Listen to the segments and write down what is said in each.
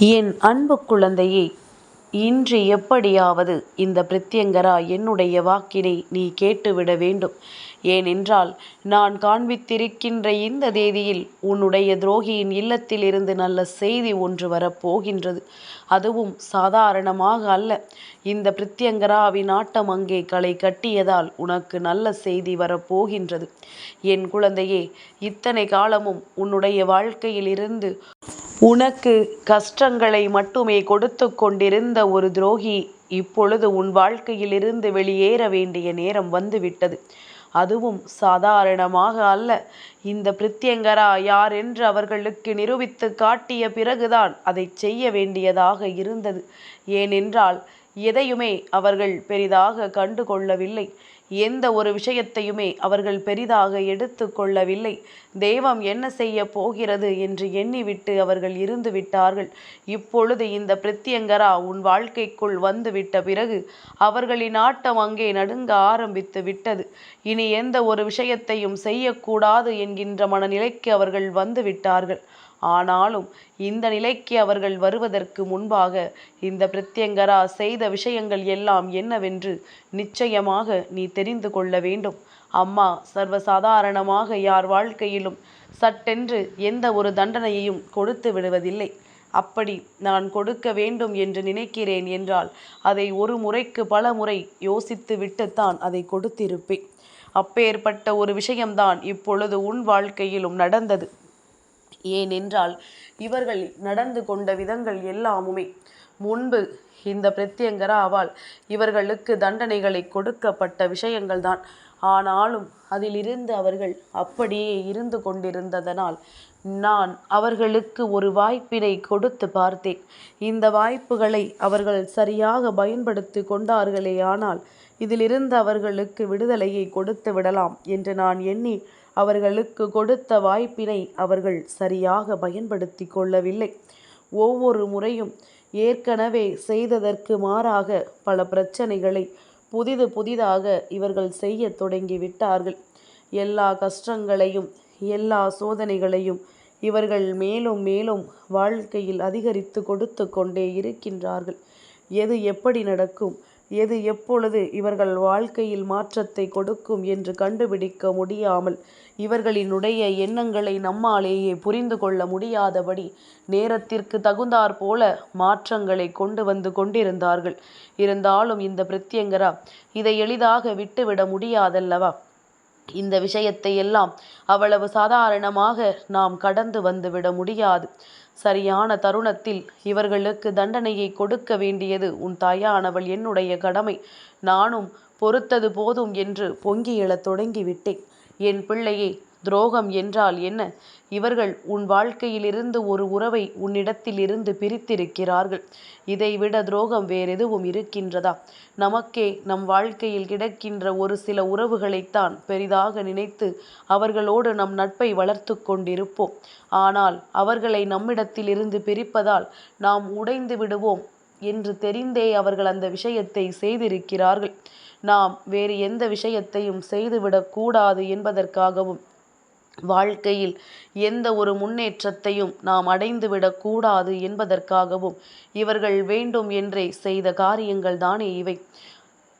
என் அன்பு குழந்தையே இன்று எப்படியாவது இந்த பிரத்யங்கரா என்னுடைய வாக்கினை நீ கேட்டுவிட வேண்டும். ஏனென்றால் நான் காண்பித்திருக்கின்ற இந்த தேதியில் உன்னுடைய துரோகியின் இல்லத்திலிருந்து நல்ல செய்தி ஒன்று வரப்போகின்றது. அதுவும் சாதாரணமாக அல்ல. இந்த பிரத்யங்கராவின் ஆட்டம் அங்கே களை கட்டியதால் உனக்கு நல்ல செய்தி வரப்போகின்றது. என் குழந்தையே இத்தனை காலமும் உன்னுடைய வாழ்க்கையிலிருந்து உனக்கு கஷ்டங்களை மட்டுமே கொடுத்து கொண்டிருந்த ஒரு துரோகி இப்பொழுது உன் வாழ்க்கையிலிருந்து வெளியேற வேண்டிய நேரம் வந்துவிட்டது. அதுவும் சாதாரணமாக அல்ல. இந்த பிரித்யங்கரா யார் என்று அவர்களுக்கு நிரூபித்து காட்டிய பிறகுதான் அதை செய்ய வேண்டியதாக இருந்தது. ஏனென்றால் எதையுமே அவர்கள் பெரிதாக கண்டு கொள்ளவில்லை எந்த ஒரு விஷயத்தையுமே அவர்கள் பெரிதாக எடுத்து கொள்ளவில்லை தெய்வம் என்ன செய்ய போகிறது என்று எண்ணிவிட்டு அவர்கள் இருந்து விட்டார்கள். இப்பொழுது இந்த பிரத்யங்கரா உன் வாழ்க்கைக்குள் வந்து விட்ட பிறகு அவர்களின் ஆட்டம் அங்கே நடுங்க ஆரம்பித்து விட்டது. இனி எந்த ஒரு விஷயத்தையும் செய்யக்கூடாது என்கின்ற மனநிலைக்கு அவர்கள் வந்து விட்டார்கள். ஆனாலும் இந்த நிலைக்கு அவர்கள் வருவதற்கு முன்பாக இந்த பிரத்யங்கரா செய்த விஷயங்கள் எல்லாம் என்னவென்று நிச்சயமாக நீ தெரிந்து கொள்ள வேண்டும். அம்மா சர்வசாதாரணமாக யார் வாழ்க்கையிலும் சட்டென்று எந்த ஒரு தண்டனையையும் கொடுத்து விடுவதில்லை. அப்படி நான் கொடுக்க வேண்டும் என்று நினைக்கிறேன் என்றால் அதை ஒரு முறைக்கு பல முறை யோசித்து விட்டுத்தான் அதை கொடுத்திருப்பேன். அப்பேற்பட்ட ஒரு விஷயம்தான் இப்பொழுது உன் வாழ்க்கையிலும் நடந்தது. ஏனென்றால் இவர்கள் நடந்து கொண்ட விதங்கள் எல்லாமுமே. முன்பு இந்த பிரத்யங்கராவால் இவர்களுக்கு தண்டனைகளை கொடுக்கப்பட்ட விஷயங்கள்தான். ஆனாலும் அதிலிருந்து அவர்கள் அப்படியே இருந்து கொண்டிருந்ததனால் நான் அவர்களுக்கு ஒரு வாய்ப்பினை கொடுத்து பார்த்தேன். இந்த வாய்ப்புகளை அவர்கள் சரியாக பயன்படுத்தி கொண்டார்களே ஆனால் இதிலிருந்து அவர்களுக்கு விடுதலையை கொடுத்து விடலாம் என்று நான் எண்ணி அவர்களுக்கு கொடுத்த வாய்ப்பினை அவர்கள் சரியாக பயன்படுத்தி கொள்ளவில்லை. ஒவ்வொரு முறையும் ஏற்கனவே செய்ததற்கு மாறாக பல பிரச்சனைகளை புதிது புதிதாக இவர்கள் செய்ய தொடங்கிவிட்டார்கள் எல்லா கஷ்டங்களையும் எல்லா சோதனைகளையும் இவர்கள் மேலும் மேலும் வாழ்க்கையில் அதிகரித்து கொடுத்து கொண்டே இருக்கின்றார்கள். எது எப்படி நடக்கும்? எது எப்பொழுது இவர்கள் வாழ்க்கையில் மாற்றத்தை கொடுக்கும் என்று கண்டுபிடிக்க முடியாமல் இவர்களினுடைய எண்ணங்களை நம்மாலேயே புரிந்து கொள்ள முடியாதபடி நேரத்திற்கு தகுந்தாற் போல மாற்றங்களை கொண்டு வந்து கொண்டிருந்தார்கள். இருந்தாலும் இந்த பிரத்யங்கரா இதை எளிதாக விட்டுவிட முடியாதல்லவா? இந்த விஷயத்தை எல்லாம் அவ்வளவு சாதாரணமாக நாம் கடந்து வந்துவிட முடியாது. சரியான தருணத்தில் இவர்களுக்கு தண்டனையை கொடுக்க வேண்டியது உன் தாயானவள் என்னுடைய கடமை. நானும் பொறுத்தது போதும் என்று பொங்கி எழத் தொடங்கிவிட்டேன். என் பிள்ளையை துரோகம் என்றால் என்ன? இவர்கள் உன் வாழ்க்கையிலிருந்து ஒரு உறவை உன்னிடத்தில் இருந்து பிரித்திருக்கிறார்கள். இதைவிட துரோகம் வேறெதுவும் இருக்கின்றதா? நமக்கே நம் வாழ்க்கையில் கிடக்கின்ற ஒரு சில உறவுகளைத்தான் பெரிதாக நினைத்து அவர்களோடு நம் நட்பை வளர்த்து கொண்டிருப்போம். ஆனால் அவர்களை நம்மிடத்தில் இருந்து பிரிப்பதால் நாம் உடைந்து விடுவோம் என்று தெரிந்தே அவர்கள் அந்த விஷயத்தை செய்திருக்கிறார்கள். நாம் வேறு எந்த விஷயத்தையும் செய்துவிடக்கூடாது என்பதற்காகவும் வாழ்க்கையில் எந்த ஒரு முன்னேற்றத்தையும் நாம் அடைந்துவிடக் கூடாது என்பதற்காகவும் இவர்கள் வேண்டும் என்றே செய்த காரியங்கள் தானே இவை.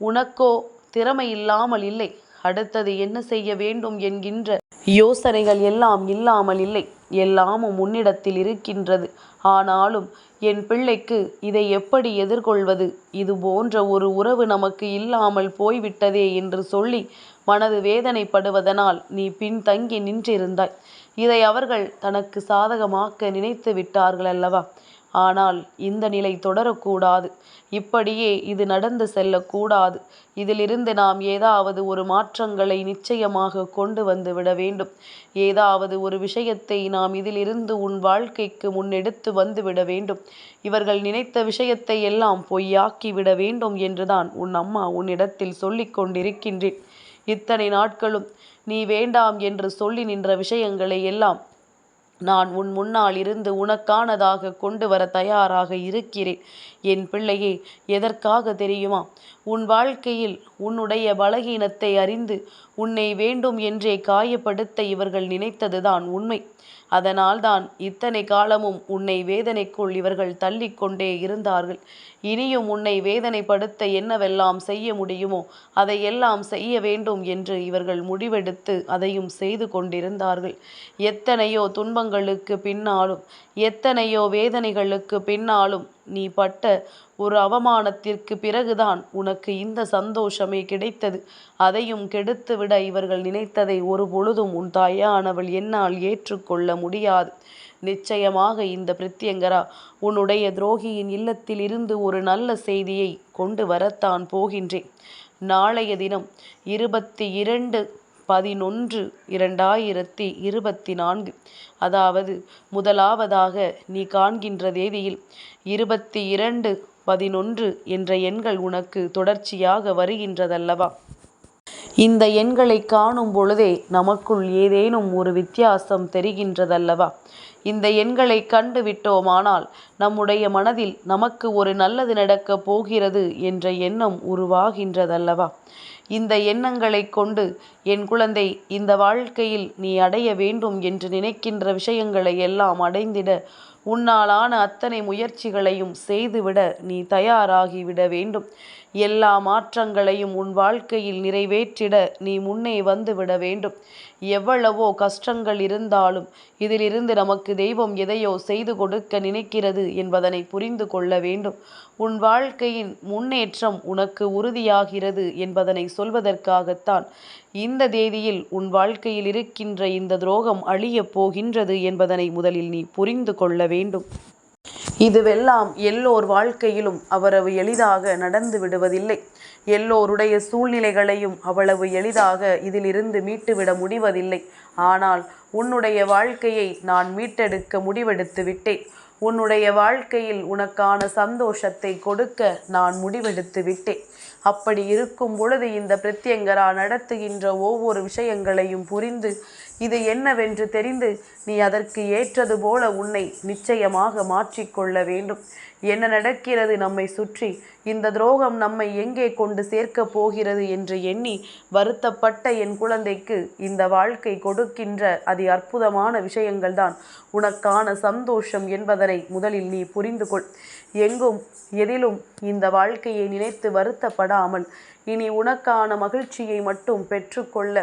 உனக்கோ திறமை இல்லாமல் இல்லை. அடுத்தது என்ன செய்ய வேண்டும் என்கின்ற யோசனைகள் எல்லாம் இல்லாமல் இல்லை. எல்லாமும் உன்னிடத்தில் இருக்கின்றது. ஆனாலும் என் பிள்ளைக்கு இதை எப்படி எதிர்கொள்வது? இது போன்ற ஒரு உறவு நமக்கு இல்லாமல் போய்விட்டதே என்று சொல்லி மனது வேதனைப்படுவதனால் நீ பின்தங்கி நின்றிருந்தாய். இதை அவர்கள் தனக்கு சாதகமாக்க நினைத்து விட்டார்கள் அல்லவா? ஆனால் இந்த நிலை தொடரக்கூடாது. இப்படியே இது நடந்து செல்லக்கூடாது. இதிலிருந்து நாம் ஏதாவது ஒரு மாற்றங்களை நிச்சயமாக கொண்டு வந்து விட வேண்டும். ஏதாவது ஒரு விஷயத்தை நாம் இதிலிருந்து உன் வாழ்க்கைக்கு முன்னெடுத்து வந்து விட வேண்டும். இவர்கள் நினைத்த விஷயத்தை எல்லாம் பொய்யாக்கி விட வேண்டும் என்றுதான் உன் அம்மா உன்னிடத்தில் சொல்லிக் கொண்டிருக்கின்றேன். இத்தனை நாட்களும் நீ வேண்டாம் என்று சொல்லி நின்ற விஷயங்களை எல்லாம் நான் உன் முன்னால் இருந்து உனக்கானதாக கொண்டு வர தயாராக இருக்கிறேன். என் பிள்ளையே எதற்காக தெரியுமா? உன் வாழ்க்கையில் உன்னுடைய பலகீனத்தை அறிந்து உன்னை வேண்டும் என்றே காயப்படுத்த இவர்கள் நினைத்ததுதான் உண்மை. அதனால்தான் இத்தனை காலமும் உன்னை வேதனைக்குள் இவர்கள் தள்ளிக்கொண்டே இருந்தார்கள். இனியும் உன்னை வேதனைப்படுத்த என்னவெல்லாம் செய்ய முடியுமோ அதையெல்லாம் செய்ய வேண்டும் என்று இவர்கள் முடிவெடுத்து அதையும் செய்து கொண்டிருந்தார்கள். எத்தனையோ துன்பங்களுக்கு பின்னாலும் எத்தனையோ வேதனைகளுக்கு பின்னாலும் நீ பட்ட ஒரு அவமானத்திற்கு பிறகுதான் உனக்கு இந்த சந்தோஷமே கிடைத்தது. அதையும் கெடுத்துவிட இவர்கள் நினைத்ததை ஒரு பொழுதும் உன் தாயானவள் என்னால் ஏற்றுக்கொள்ள முடியாது. நிச்சயமாக இந்த பிரத்யங்கரா உன்னுடைய துரோகியின் இல்லத்தில் இருந்து ஒரு நல்ல செய்தியை கொண்டு வரத்தான் போகின்றேன். நாளைய தினம் இருபத்தி இரண்டு பதினொன்று இரண்டாயிரத்தி இருபத்தி நான்கு. அதாவது முதலாவதாக நீ காண்கின்ற தேதியில் இருபத்தி இரண்டு பதினொன்று என்ற எண்கள் உனக்கு தொடர்ச்சியாக வருகின்றதல்லவா? இந்த எண்களை காணும் பொழுதே நமக்குள் ஏதேனும் ஒரு வித்தியாசம் தெரிகின்றதல்லவா? இந்த எண்களை கண்டு விட்டோமானால் நம்முடைய மனதில் நமக்கு ஒரு நல்லது நடக்கப் போகிறது என்ற எண்ணம் உருவாகின்றதல்லவா? இந்த எண்ணங்களை கொண்டு என் குழந்தை இந்த வாழ்க்கையில் நீ அடைய வேண்டும் என்று நினைக்கின்ற விஷயங்களை எல்லாம் அடைந்திட உன்னாலான அத்தனை முயற்சிகளையும் செய்துவிட நீ தயாராகிவிட வேண்டும். எல்லா மாற்றங்களையும் உன் வாழ்க்கையில் நிறைவேற்றிட நீ முன்னே வந்துவிட வேண்டும். எவ்வளவோ கஷ்டங்கள் இருந்தாலும் இதிலிருந்து நமக்கு தெய்வம் எதையோ செய்து கொடுக்க நினைக்கிறது என்பதனை புரிந்து கொள்ள வேண்டும். உன் வாழ்க்கையின் முன்னேற்றம் உனக்கு உறுதியாகிறது என்பதனை சொல்வதற்காகத்தான் இந்த தேதியில் உன் வாழ்க்கையில் இருக்கின்ற இந்த துரோகம் அழியப் போகின்றது என்பதனை முதலில் நீ புரிந்து கொள்ள வேண்டும். இதுவெல்லாம் எல்லோர் வாழ்க்கையிலும் அவ்வளவு எளிதாக நடந்து விடுவதில்லை. எல்லோருடைய சூழ்நிலைகளையும் அவ்வளவு எளிதாக இதிலிருந்து மீட்டுவிட முடிவதில்லை. ஆனால் உன்னுடைய வாழ்க்கையை நான் மீட்டெடுக்க முடிவெடுத்து விட்டேன். உன்னுடைய வாழ்க்கையில் உனக்கான சந்தோஷத்தை கொடுக்க நான் முடிவெடுத்து விட்டேன். அப்படி இருக்கும் பொழுது இந்த பிரத்யங்கரா நடத்துகின்ற ஒவ்வொரு விஷயங்களையும் புரிந்து இது என்னவென்று தெரிந்து நீ அதற்கு ஏற்றது போல உன்னை நிச்சயமாக மாற்றிக்கொள்ள வேண்டும். என்ன நடக்கிறது நம்மை சுற்றி? இந்த துரோகம் நம்மை எங்கே கொண்டு சேர்க்கப் போகிறது என்று எண்ணி வருத்தப்பட்ட என் குழந்தைக்கு இந்த வாழ்க்கை கொடுக்கின்ற அதி அற்புதமான விஷயங்கள்தான். உனக்கான சந்தோஷம் என்பதனை முதலில் நீ புரிந்து கொள் எங்கும் எதிலும் இந்த வாழ்க்கையை நினைத்து வருத்தப்படாமல் இனி உனக்கான மகிழ்ச்சியை மட்டும் பெற்றுக்கொள்ள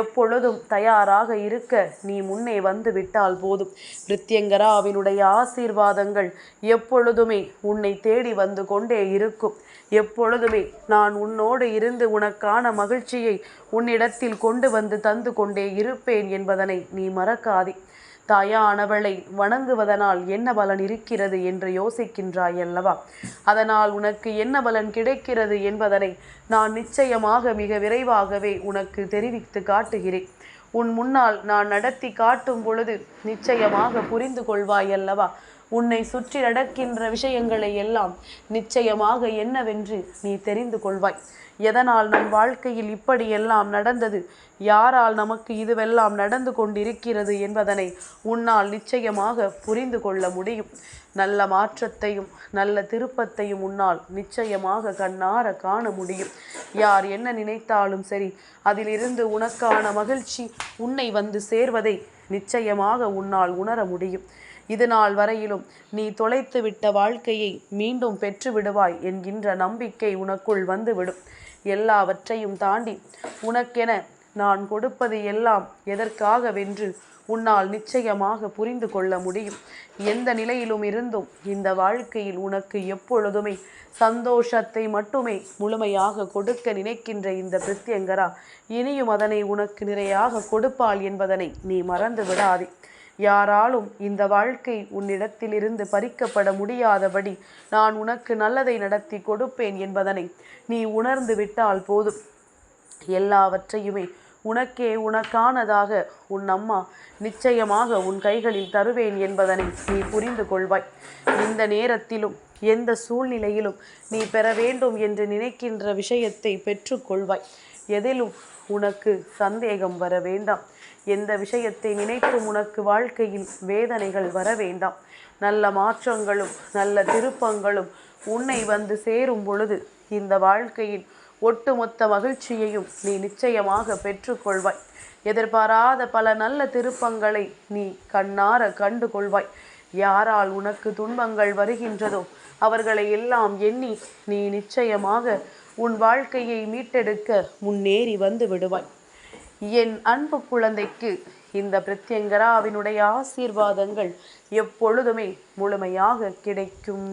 எப்பொழுதும் தயாராக இருக்க நீ முன்னே வந்து விட்டால் போதும். ரித்யங்கராவினுடைய ஆசீர்வாதங்கள் எப்பொழுதுமே உன்னை தேடி வந்து கொண்டே இருக்கும். எப்பொழுதுமே நான் உன்னோடு இருந்து உனக்கான மகிழ்ச்சியை உன்னிடத்தில் கொண்டு வந்து தந்து கொண்டே இருப்பேன் என்பதனை நீ மறக்காதே. தாயானவளை வணங்குவதனால் என்ன பலன் இருக்கிறது என்று யோசிக்கின்றாய் அல்லவா? அதனால் உனக்கு என்ன பலன் கிடைக்கிறது என்பதனை நான் நிச்சயமாக மிக விரைவாகவே உனக்கு தெரிவித்து காட்டுகிறேன். உன் முன்னால் நான் நடத்தி காட்டும் பொழுது நிச்சயமாக புரிந்து கொள்வாய் அல்லவா? உன்னை சுற்றி நடக்கின்ற விஷயங்களை எல்லாம் நிச்சயமாக என்னவென்று நீ தெரிந்து கொள்வாய். எதனால் நம் வாழ்க்கையில் இப்படியெல்லாம் நடந்தது? யாரால் நமக்கு இதுவெல்லாம் நடந்து கொண்டிருக்கிறது என்பதனை உன்னால் நிச்சயமாக புரிந்து கொள்ள முடியும். நல்ல மாற்றத்தையும் நல்ல திருப்பத்தையும் உன்னால் நிச்சயமாக கண்ணார காண முடியும். யார் என்ன நினைத்தாலும் சரி அதிலிருந்து உனக்கான மகிழ்ச்சி உன்னை வந்து சேர்வதை நிச்சயமாக உன்னால் உணர முடியும். இது நாள் வரையிலும் நீ தொலைத்து விட்ட வாழ்க்கையை மீண்டும் பெற்று விடுவாய் என்கின்ற நம்பிக்கை உனக்குள் வந்துவிடும். எல்லாவற்றையும் தாண்டி உனக்கென நான் கொடுப்பது எல்லாம் எதற்காகவென்று உன்னால் நிச்சயமாக புரிந்து கொள்ள முடியும். எந்த நிலையிலும் இருந்தும் இந்த வாழ்க்கையில் உனக்கு எப்பொழுதுமே சந்தோஷத்தை மட்டுமே முழுமையாக கொடுக்க நினைக்கின்ற இந்த பிரத்யங்கரா இனியும் அதனை உனக்கு நிறையாக கொடுப்பாள் என்பதனை நீ மறந்து விடாதே. யாராலும் இந்த வாழ்க்கை உன்னிடத்திலிருந்து பறிக்கப்பட முடியாதபடி நான் உனக்கு நல்லதை நடத்தி கொடுப்பேன் என்பதனை நீ உணர்ந்து விட்டால் போதும். எல்லாவற்றையுமே உனக்கே உனக்கானதாக உன் அம்மா நிச்சயமாக உன் கைகளில் தருவேன் என்பதனை நீ புரிந்து கொள்வாய். இந்த நேரத்திலும் எந்த சூழ்நிலையிலும் நீ பெற வேண்டும் என்று நினைக்கின்ற விஷயத்தை பெற்றுக்கொள்வாய் எதிலும் உனக்கு சந்தேகம் வர வேண்டாம். எந்த விஷயத்தை நினைத்தும் உனக்கு வாழ்க்கையில் வேதனைகள் வர வேண்டாம். நல்ல மாற்றங்களும் நல்ல திருப்பங்களும் உன்னை வந்து சேரும் பொழுது இந்த வாழ்க்கையில் ஒட்டுமொத்த மகிழ்ச்சியையும் நீ நிச்சயமாக பெற்றுக்கொள்வாய். எதிர்பாராத பல நல்ல திருப்பங்களை நீ கண்ணார கண்டு கொள்வாய் யாரால் உனக்கு துன்பங்கள் வருகின்றதோ அவர்களை எல்லாம் எண்ணி நீ நிச்சயமாக உன் வாழ்க்கையை மீட்டெடுக்க முன்னேறி வந்து விடுவாய். என் அன்பு குழந்தைக்கு இந்த பிரத்யங்கராவினுடைய ஆசீர்வாதங்கள் எப்பொழுதுமே முழுமையாக கிடைக்கும்.